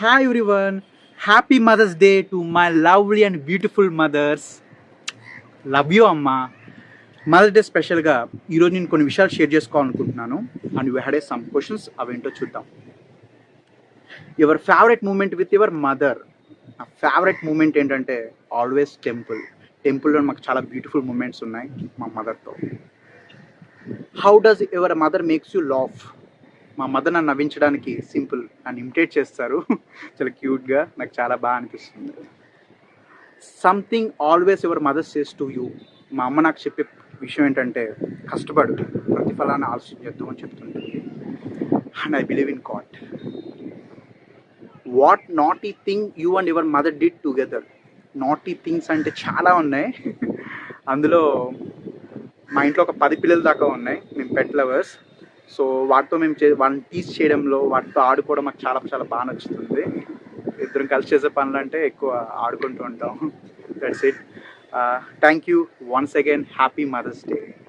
Hi everyone happy mother's day to my lovely and beautiful mothers love you అమ్మా. Mother's day స్పెషల్గా ఈరోజు నేను కొన్ని విషయాలు షేర్ చేసుకోవాలనుకుంటున్నాను. And you had a some questions అవేంటో చూద్దాం. Your favourite moment with your mother నా ఫేవరెట్ మూమెంట్ ఏంటంటే ఆల్వేస్ టెంపుల్ టెంపుల్లో మాకు చాలా బ్యూటిఫుల్ మూమెంట్స్ ఉన్నాయి మా మదర్తో how does your mother makes you laugh మా మదర్ నన్ను నవ్వించడానికి సింపుల్ నన్ను ఇమిటేట్ చేస్తారు. చాలా క్యూట్గా నాకు చాలా బాగా అనిపిస్తుంది. Something always your mother says to you మా అమ్మ నాకు చెప్పే విషయం ఏంటంటే కష్టపడు ప్రతిఫలాన్ని ఆలోచించద్దు అని చెప్తుంటుంది. And I believe in God what not ఈ thing you and your mother did together naughty things అంటే చాలా ఉన్నాయి. అందులో మా ఇంట్లో ఒక పది పిల్లల దాకా ఉన్నాయి. మేము పెట్ లవర్స్ సో వాటితో మేము చే వాళ్ళని టీచ్ చేయడంలో వాటితో ఆడుకోవడం మాకు చాలా చాలా బాగా నచ్చుతుంది. ఇద్దరం కలిసి చేసే పనులు అంటే ఎక్కువ ఆడుకుంటూ ఉంటాం. That's it thank you once again happy mother's day